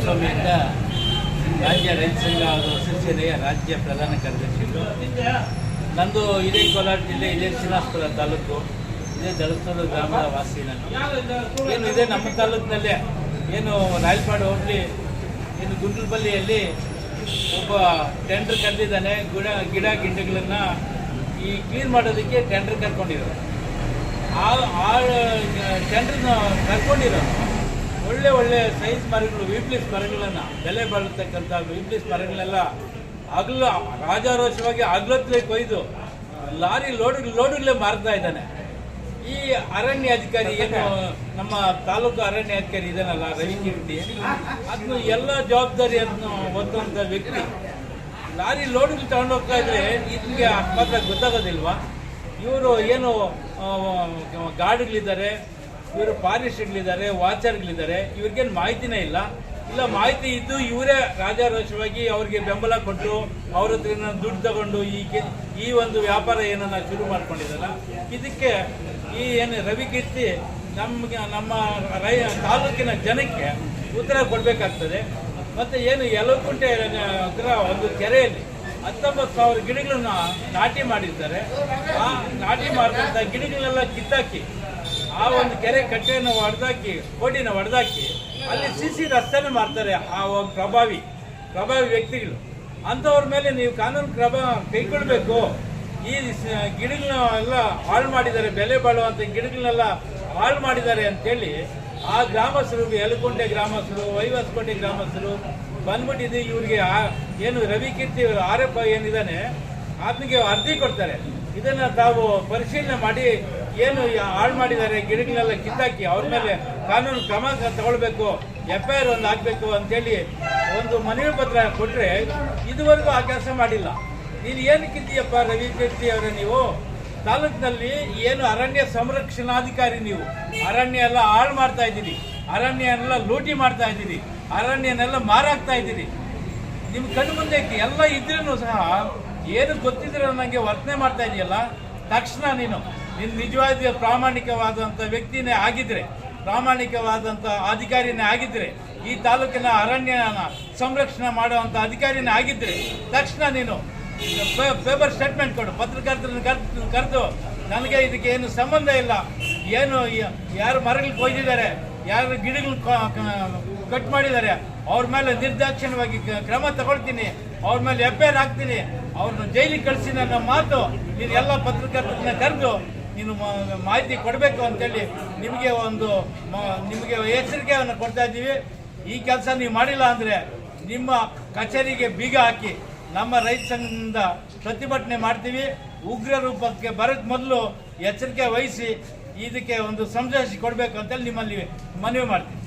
ಕುಮಾರಸ್ವಾಮಿಯಿಂದ ರಾಜ್ಯ ರೈತ ಸಂಘ ಹಾಗೂ ರಾಜ್ಯ ಪ್ರಧಾನ ಕಾರ್ಯದರ್ಶಿಗಳು. ನಂದು ಇದೇ ಕೋಲಾರ ಜಿಲ್ಲೆ, ಇದೇ ಶ್ರೀನಿವಾಸಪುರ ತಾಲೂಕು, ಇದೇ ದಳಸೂರು ಗ್ರಾಮದ ವಾಸಿ ನಾನು. ಏನು ಇದೆ ನಮ್ಮ ತಾಲೂಕಿನಲ್ಲೇ? ಏನು ರಾಯಲ್ಪಾಡು ಹೋಗ್ಲಿ ಏನು ಗುಂಡ್ಲುಬಲ್ಲಿಯಲ್ಲಿ ಒಬ್ಬ ಟೆಂಡರ್ ಕರೆದಿದ್ದಾನೆ. ಗಿಡ ಗಿಡ ಗಿಡಗಳನ್ನು ಈ ಕ್ಲೀನ್ ಮಾಡೋದಕ್ಕೆ ಟೆಂಡರ್ ಕರ್ಕೊಂಡಿರೋ ಆ ಟೆಂಡರ್ನ ಕರ್ಕೊಂಡಿರೋದು ಒಳ್ಳೆ ಒಳ್ಳೆ ಸೈಜ್ ಮರಗಳು ವಿಪ್ಲಿಸ್ ಮರಗಳನ್ನು, ಬೆಲೆ ಬಾಳುತ್ತಕ್ಕಂಥ ವಿಪ್ಲಿಸ್ ಮರಗಳೆಲ್ಲ ಹಗಲು, ರಾಜಾರೋಷವಾಗಿ ಹಗಲೊತ್ತಲೇ ಕೊಯ್ದು, ಲಾರಿ ಲೋಡ್ ಲೋಡ್ಗಳೇ ಮಾರ್ತಾ ಇದ್ದಾನೆ. ಈ ಅರಣ್ಯ ಅಧಿಕಾರಿ ಏನು, ನಮ್ಮ ತಾಲೂಕು ಅರಣ್ಯ ಅಧಿಕಾರಿ ಇದನ್ನಲ್ಲ ರವಿಕೀರ್ತಿ ಅದನ್ನು ಎಲ್ಲ ಜವಾಬ್ದಾರಿ ಅದನ್ನು ಹೊತ್ತಂಥ ವ್ಯಕ್ತಿ. ಲಾರಿ ಲೋಡ್ಗಳು ತಗೊಂಡೋಗ್ತಾ ಇದ್ರೆ ಇದಕ್ಕೆ ಮಾತ್ರ ಗೊತ್ತಾಗೋದಿಲ್ವಾ? ಇವರು ಏನು ಗಾಡಿಗಳಿದ್ದಾರೆ ಇವರು ಫಾರೆಸ್ಟ್ಗಳಿದ್ದಾರೆ ವಾಚರ್ಗಳಿದ್ದಾರೆ, ಇವ್ರಿಗೇನು ಮಾಹಿತಿನೇ ಇಲ್ಲ. ಇಲ್ಲ, ಮಾಹಿತಿ ಇದ್ದು ಇವರೇ ರಾಜಾರೋಷವಾಗಿ ಅವ್ರಿಗೆ ಬೆಂಬಲ ಕೊಟ್ಟು ಅವ್ರ ಹತ್ರ ದುಡ್ಡು ತಗೊಂಡು ಈ ಈ ಒಂದು ವ್ಯಾಪಾರ ಏನನ್ನ ಶುರು ಮಾಡ್ಕೊಂಡಿದ್ದಲ್ಲ ಇದಕ್ಕೆ ಈ ಏನು ರವಿ ಕೀರ್ತಿ ನಮಗೆ, ನಮ್ಮ ರೈ, ತಾಲೂಕಿನ ಜನಕ್ಕೆ ಉತ್ತರ ಕೊಡಬೇಕಾಗ್ತದೆ. ಮತ್ತು ಏನು ಯಲಕುಂಟೆ, ಹತ್ರ ಒಂದು ಕೆರೆಯಲ್ಲಿ ಹತ್ತೊಂಬತ್ತು ಸಾವಿರ ಗಿಡಗಳನ್ನ ನಾಟಿ ಮಾಡಿದ್ದಾರೆ ಆ ನಾಟಿ ಮಾಡಿದಂಥ ಗಿಡಗಳನ್ನೆಲ್ಲ ಕಿತ್ತಾಕಿ ಆ ಒಂದು ಕೆರೆ ಕಟ್ಟೆಯನ್ನು ಹೊಡೆದಾಕಿ ಕೋಟಿನ ಹೊಡೆದಾಕಿ ಅಲ್ಲಿ ಸಿ ಸಿ ರಸ್ತೆನ ಮಾಡ್ತಾರೆ ಆ ಒಂದು ಪ್ರಭಾವಿ ಪ್ರಭಾವಿ ವ್ಯಕ್ತಿಗಳು. ಅಂಥವ್ರ ಮೇಲೆ ನೀವು ಕಾನೂನು ಕ್ರಮ ಕೈಗೊಳ್ಬೇಕು ಈ ಗಿಡಗಳನ್ನ ಎಲ್ಲ ಹಾಳು ಮಾಡಿದ್ದಾರೆ, ಬೆಲೆ ಬಾಳುವಂಥ ಗಿಡಗಳನ್ನೆಲ್ಲ ಹಾಳು ಮಾಡಿದ್ದಾರೆ ಅಂತೇಳಿ ಆ ಗ್ರಾಮಸ್ಥರು, ಯಲಕುಂಟೆ ಗ್ರಾಮಸ್ಥರು, ವೈವಸ್ಕೋಟೆ ಗ್ರಾಮಸ್ಥರು ಬಂದ್ಬಿಟ್ಟಿದ್ದು ಇವ್ರಿಗೆ ಏನು ರವಿ ಕೀರ್ತಿ ಆರೋಪ ಏನಿದ್ದಾನೆ ಆತನಿಗೆ ಅರ್ಜಿ ಕೊಡ್ತಾರೆ. ಇದನ್ನು ತಾವು ಪರಿಶೀಲನೆ ಮಾಡಿ ಏನು ಹಾಳು ಮಾಡಿದ್ದಾರೆ ಗಿಡಗಳೆಲ್ಲ ಕಿತ್ತಾಕಿ, ಅವ್ರ ಮೇಲೆ ಕಾನೂನು ಕ್ರಮ ತಗೊಳ್ಬೇಕು ಎಫ್ ಐ ಆರ್ ಒಂದು ಹಾಕ್ಬೇಕು ಅಂತೇಳಿ ಒಂದು ಮನವಿ ಪತ್ರ ಕೊಟ್ಟರೆ ಇದುವರೆಗೂ ಆ ಕೆಲಸ ಮಾಡಿಲ್ಲ. ನೀನು ಏನಕ್ಕಿದ್ದೀಯಪ್ಪ ರವಿ ಕೀರ್ತಿ ಅವರೇ ನೀವು? ತಾಲೂಕಿನಲ್ಲಿ ಏನು ಅರಣ್ಯ ಸಂರಕ್ಷಣಾಧಿಕಾರಿ ನೀವು? ಅರಣ್ಯ ಎಲ್ಲ ಹಾಳು ಮಾಡ್ತಾ ಇದ್ದೀರಿ. ಅರಣ್ಯನೆಲ್ಲ ಲೂಟಿ ಮಾಡ್ತಾ ಇದ್ದೀರಿ. ಅರಣ್ಯನೆಲ್ಲ ಮಾರಾಗ್ತಾ ಇದ್ದೀರಿ. ನಿಮ್ಮ ಕಣ್ಣು ಮುಂದೆ ಎಲ್ಲ ಇದ್ರೂ ಸಹ ಏನು ಗೊತ್ತಿದ್ರೆ ನನಗೆ ವರ್ತನೆ ಮಾಡ್ತಾ ಇದೆಯಲ್ಲ? ತಕ್ಷಣ ನೀನು. ನಿನ್ನ ನಿಜವಾದ ಪ್ರಾಮಾಣಿಕವಾದಂಥ ವ್ಯಕ್ತಿನೇ ಆಗಿದ್ರೆ ಪ್ರಾಮಾಣಿಕವಾದಂಥ ಅಧಿಕಾರಿನೇ ಆಗಿದ್ರೆ, ಈ ತಾಲೂಕಿನ ಅರಣ್ಯನ ಸಂರಕ್ಷಣೆ ಮಾಡುವಂಥ ಅಧಿಕಾರಿನೇ ಆಗಿದ್ರೆ, ತಕ್ಷಣ ನೀನು ಪೇಪರ್ ಸ್ಟೇಟ್ಮೆಂಟ್ ಕೊಡು, ಪತ್ರಕರ್ತರನ್ನು ಕರೆದು ಕರೆದು, ನನಗೆ ಇದಕ್ಕೆ ಏನು ಸಂಬಂಧ ಇಲ್ಲ. ಏನು ಯಾರು ಮರಗಳು ಕೊಯ್ದಿದ್ದಾರೆ ಯಾರು ಗಿಡಗಳು ಕಟ್ ಮಾಡಿದ್ದಾರೆ, ಅವ್ರ ಮೇಲೆ ನಿರ್ದಾಕ್ಷಿಣ್ಯವಾಗಿ ಕ್ರಮ ತಗೊಳ್ತೀನಿ, ಅವ್ರ ಮೇಲೆ ಎಫ್ ಐ ಆರ್ ಹಾಕ್ತೀನಿ, ಅವ್ರನ್ನ ಜೈಲಿಗೆ ಕಳಿಸಿ ನನ್ನ ಮಾತು, ನೀನು ಎಲ್ಲ ಪತ್ರಕರ್ತರನ್ನ ಕರೆದು ನೀನು ಮಾಹಿತಿ ಕೊಡಬೇಕು ಅಂತೇಳಿ ನಿಮಗೆ ಒಂದು ನಿಮಗೆ ಎಚ್ಚರಿಕೆಯನ್ನು ಕೊಡ್ತಾ ಇದ್ದೀವಿ. ಈ ಕೆಲಸ ನೀವು ಮಾಡಿಲ್ಲ ಅಂದರೆ ನಿಮ್ಮ ಕಚೇರಿಗೆ ಬೀಗ ಹಾಕಿ ನಮ್ಮ ರೈತ ಸಂಘದಿಂದ ಪ್ರತಿಭಟನೆ ಮಾಡ್ತೀವಿ. ಉಗ್ರ ರೂಪಕ್ಕೆ ಬರೋಕ್ಕೆ ಮೊದಲು ಎಚ್ಚರಿಕೆ ವಹಿಸಿ ಇದಕ್ಕೆ ಒಂದು ಸಂಜಾಯಿಸಿ ಕೊಡಬೇಕು ಅಂತೇಳಿ ನಿಮ್ಮಲ್ಲಿ ಮನವಿ ಮಾಡ್ತೀನಿ.